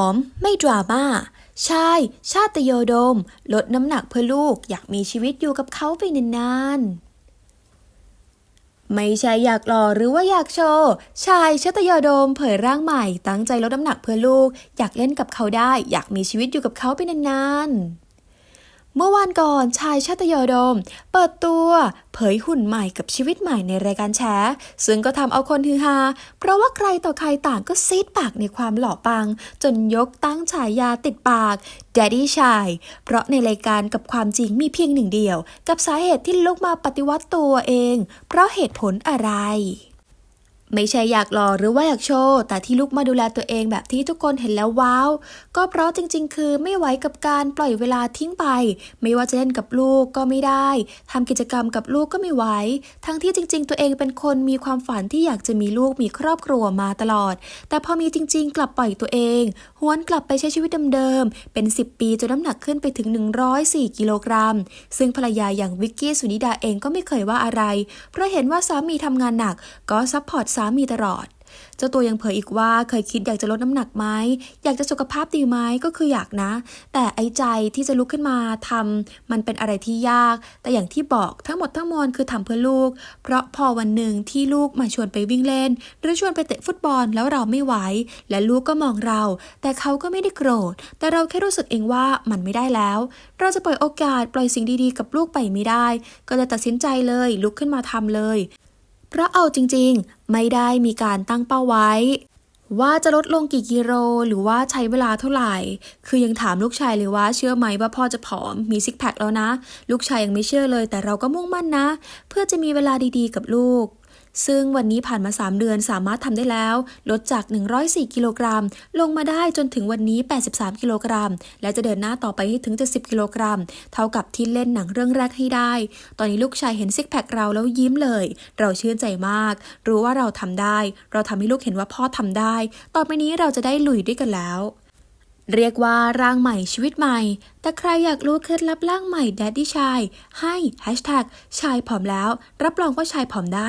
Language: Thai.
อมไม่ดราม่าชายชาติโยโดม ลดน้ำหนักเพื่อลูกอยากมีชีวิตอยู่กับเขาไปนานๆ ไม่ใช่อยากหล่อหรือว่าอยากโชว์ชายชาติโยโดมเผยร่างใหม่ ตั้งใจลดน้ำหนักเพื่อลูก อยากเล่นกับเขาได้ อยากมีชีวิตอยู่กับเขาไปนานๆ เมื่อวานก่อนชายชาตยโดม เปิดตัวเผยหุ่นใหม่กับชีวิตใหม่ในรายการแฉซึ่งก็ทำเอาคนฮือฮา เพราะว่าใครต่อใครต่างก็ซีดปากในความหล่อปัง จนยกตั้งฉายาติดปาก Daddy ชาย เพราะในรายการกับความจริงมีเพียงหนึ่งเดียว กับสาเหตุที่ลุกมาปฏิวัติตัวเอง เพราะเหตุผลอะไร ไม่ใช่อยากหล่อหรือว่าอยากโชว์แต่ที่ลุกมาดูแลตัวเองแบบที่ทุกคนเห็นแล้วว้าว ก็เพราะจริง ๆ คือไม่ไหวกับการปล่อยเวลาทิ้งไป ไม่ว่าจะเล่นกับลูกก็ไม่ได้ทำกิจกรรมกับลูกก็ไม่ไหวทั้งที่จริง ๆ ตัวเองเป็นคนมีความฝันที่อยากจะมีลูกมีครอบครัวมาตลอด แต่พอมีจริง ๆ กลับปล่อยตัวเองหวนกลับไปใช้ชีวิตเดิมๆเป็น 10 ปีจนน้ำหนักขึ้นไปถึง 104 กิโลกรัม ซึ่งภรรยาอย่างวิกกี้สุนิดาเองก็ไม่เคยว่าอะไร เพราะเห็นว่าสามีทำงานหนักก็ซัพพอร์ตสามีตลอด เจ้าตัวยังเผยอีกว่าเคยคิดอยากจะลดน้ำหนักไหมอยากจะสุขภาพดีไหมก็คืออยากนะ แต่ไอ้ใจที่จะลุกขึ้นมาทำมันเป็นอะไรที่ยาก แต่อย่างที่บอกทั้งหมดทั้งมวลคือทำเพื่อลูก เพราะพอวันหนึ่งที่ลูกมาชวนไปวิ่งเล่น หรือชวนไปเตะฟุตบอลแล้วเราไม่ไหวและลูกก็มองเรา แต่เขาก็ไม่ได้โกรธ แต่เราแค่รู้สึกเองว่ามันไม่ได้แล้ว เราจะปล่อยโอกาสปล่อยสิ่งดีๆ กับลูกไปไม่ได้ ก็เลยตัดสินใจเลยลุกขึ้นมาทำเลยเพราะเอาจริง ไม่ได้มีการตั้งเป้าไว้ ว่าจะลดลงกี่กิโลหรือว่าใช้เวลาเท่าไหร่ คือยังถามลูกชายเลยว่าเชื่อไหมว่าพ่อจะผอมมีซิกแพคแล้วนะ ลูกชายยังไม่เชื่อเลย แต่เราก็มุ่งมั่นนะ เพื่อจะมีเวลาดีๆ กับลูก ซึ่งวันนี้ผ่านมา 3 เดือนสามารถทำได้แล้ว ลดจาก 104 กิโลกรัม ลงมาได้จนถึงวันนี้ 83 กิโลกรัม และจะเดินหน้าต่อไปให้ถึง 70 กิโลกรัม เท่ากับที่เล่นหนังเรื่องแรกให้ได้ ตอนนี้ลูกชายเห็นซิกแพคเราแล้วยิ้มเลย เราชื่นใจมาก รู้ว่าเราทำได้ เราทำให้ลูกเห็นว่าพ่อทำได้ ต่อไปนี้เราจะได้ลุยด้วยกันแล้วเรียกว่าร่างใหม่ชีวิตใหม่ แต่ใครอยากรู้เคล็ดลับร่างใหม่ Daddy ชาย ให้ Hashtag ชายผอมแล้ว รับรองว่าชายผอมได้